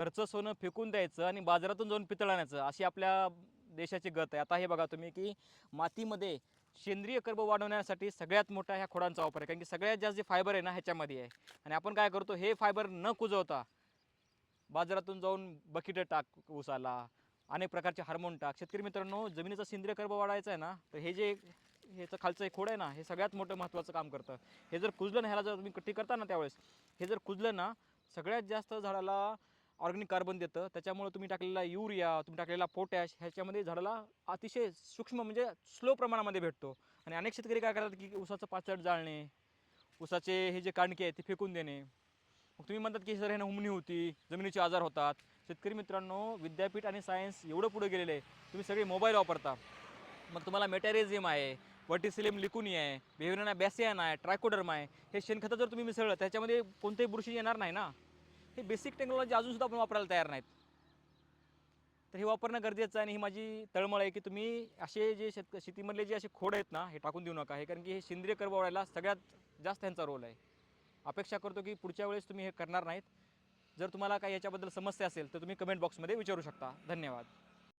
घरचं सोनं फेकून द्यायचं आणि बाजारातून जाऊन पितळ आणायचं अशी आपल्या देशाची गत आहे. आता हे बघा तुम्ही की मातीमध्ये सेंद्रिय कर्ब वाढवण्यासाठी सगळ्यात मोठा ह्या खोडांचा वापर आहे. कारण की सगळ्यात जास्त जे फायबर आहे ना ह्याच्यामध्ये आहे. आणि आपण काय करतो हे फायबर न कुजवता बाजारातून जाऊन बकिटं टाक उसाला अनेक प्रकारचे हार्मोन टाक. शेतकरी मित्रांनो जमिनीचा सेंद्रिय कर्ब वाढायचा आहे ना तर हे जे ह्याचं खालचं एक खोड आहे ना हे सगळ्यात मोठं महत्त्वाचं काम करतं. हे जर कुजलं ना ह्याला जर तुम्ही कट्टी करता ना त्यावेळेस हे जर कुजलं ना सगळ्यात जास्त झाडाला ऑर्गॅनिक कार्बन देतं. त्याच्यामुळे तुम्ही टाकलेला युरिया तुम्ही टाकलेला पोटॅश ह्याच्यामध्ये झाडाला अतिशय सूक्ष्म म्हणजे स्लो प्रमाणामध्ये भेटतो. आणि अनेक शेतकरी काय करतात की ऊसाचं पाचट जाळणे ऊसाचे हे जे कांडके आहेत ते फेकून देणे. मग तुम्ही म्हणतात की सर ह्यानं हुमणी होती जमिनीचे आजार होतात. शेतकरी मित्रांनो विद्यापीठ आणि सायन्स एवढं पुढे गेलेलं आहे. तुम्ही सगळे मोबाईल वापरता. मग तुम्हाला मेटॅरिझम आहे वर्टिसिलिम लिकुनी आहे बेव्हिना बॅसियान आहे ट्रायकोडर्म आहे. हे शेणखतं जर तुम्ही मिसळलं त्याच्यामध्ये कोणतेही बुरशी येणार नाही ना? हे बेसिक टेक्नॉलॉजी अजूनसुद्धा आपण वापरायला तयार नाहीत. तर हे वापरणं गरजेचं आहे आणि ही माझी तळमळ आहे की तुम्ही असे जे शेत शेतीमधले जे असे खोड आहेत ना हे टाकून देऊ नका. हे कारण की हे सेंद्रिय करवायला सगळ्यात जास्त त्यांचा रोल आहे. अपेक्षा करतो की पुढच्या वेळेस तुम्ही हे करणार नाहीत. जर तुम्हाला काही याच्याबद्दल समस्या असेल तर तुम्ही कमेंट बॉक्समध्ये विचारू शकता. धन्यवाद.